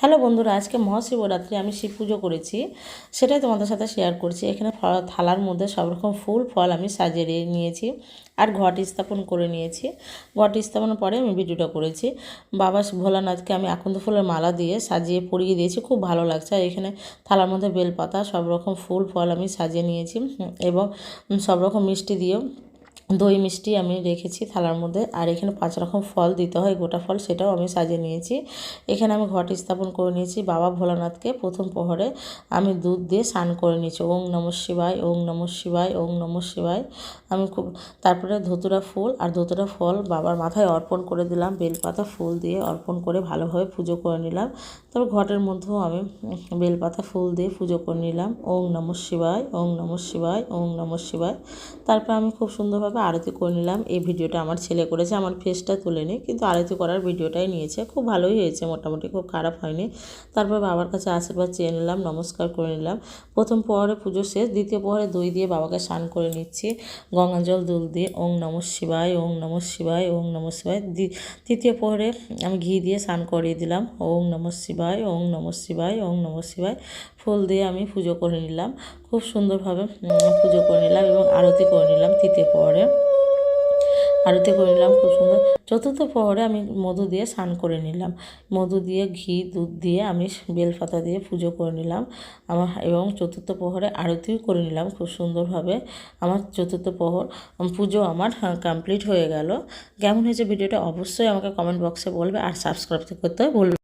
Hello বন্ধুরা, আজকে মহাশিবরাত্রি আমি শিব পুজো করেছি, সেটাই তোমাদের সাথে শেয়ার করছি। এখানে থালার মধ্যে সব রকম ফুল, ফল আমি সাজিয়ে নিয়েছি আর ঘট স্থাপন করে নিয়েছি। ঘট স্থাপনের পরে আমি ভিডিওটা করেছি। বাবা ভোলানাথকে আমি আকন্দ ফুলের মালা দিয়ে সাজিয়ে পরিয়ে দিয়েছি, খুব ভালো লাগছে। আর এখানে থালার মধ্যে বেলপাতা সব রকম ফুল, ফল আমি সাজিয়ে নিয়েছি এবং সব রকম মিষ্টি দিয়েও দই মিষ্টি আমি রেখেছি থালার মধ্যে। আর এখানে পাঁচ রকম ফল দিতে হয়, গোটা ফল সেটাও আমি সাজিয়ে নিয়েছি। এখানে আমি ঘট স্থাপন করে নিয়েছি বাবা ভোলানাথকে প্রথম প্রহরে। আমি দুধ দিয়ে স্নান করে নিয়েছি। ওং নম শিবায়, ওং নম শিবায়, ওং নম শিবায়। আমি খুব, তারপরে ধতুরা ফুল আর ধতুরা ফল বাবার মাথায় অর্পণ করে দিলাম। বেলপাতা ফুল দিয়ে অর্পণ করে ভালোভাবে পুজো করে নিলাম। তারপর ঘটের মধ্যেও আমি বেলপাতা ফুল দিয়ে পুজো করে নিলাম। ওং নম শিবায়, ওং নম শিবায়, ওং নম শিবায়। তারপর আমি খুব সুন্দরভাবে আরতি করে নিলাম। এই ভিডিওটা আমার ছেলে করেছে, আমার ফেসটা তুলেনি কিন্তু আরতি করার ভিডিওটাই নিয়েছে। খুব ভালোই হয়েছে, মোটামুটি খুব খারাপ হয়নি। তারপর বাবার কাছে আশীর্বাদ চেয়ে নিলাম, নমস্কার করে নিলাম। প্রথম প্রহরে পুজো শেষ, দ্বিতীয় প্রহরে দই দিয়ে বাবাকে স্নান করে নিচ্ছি। গঙ্গা জল দুল দিয়ে ওং নম শিবায়, ওং নম শিবায়, ওং নম দ্বি- তৃতীয় প্রহরে আমি ঘি দিয়ে স্নান করিয়ে দিলাম। ওং নম শিবায়, ওং নম শিবায়, ওং নম শিবায়। ফুল দিয়ে আমি পুজো করে নিলাম। খুব সুন্দরভাবে পুজো করে নিলাম এবং আরতি করে নিলাম তৃতীয় পরে। আরতি করে নিলাম, খুব সুন্দর। চতুর্থ প্রহরে আমি মধু দিয়ে স্নান করে নিলাম। মধু দিয়ে ঘি, দুধ দিয়ে আমি বেলপাতা দিয়ে পুজো করে নিলাম। আমার, এবং চতুর্থ প্রহরে আরতিও করে নিলাম খুব সুন্দরভাবে। আমার চতুর্থ প্রহর পুজো আমার কমপ্লিট হয়ে গেল। কেমন হয়েছে ভিডিওটা অবশ্যই আমাকে কমেন্ট বক্সে বলবে আর সাবস্ক্রাইব করতে ভুলবে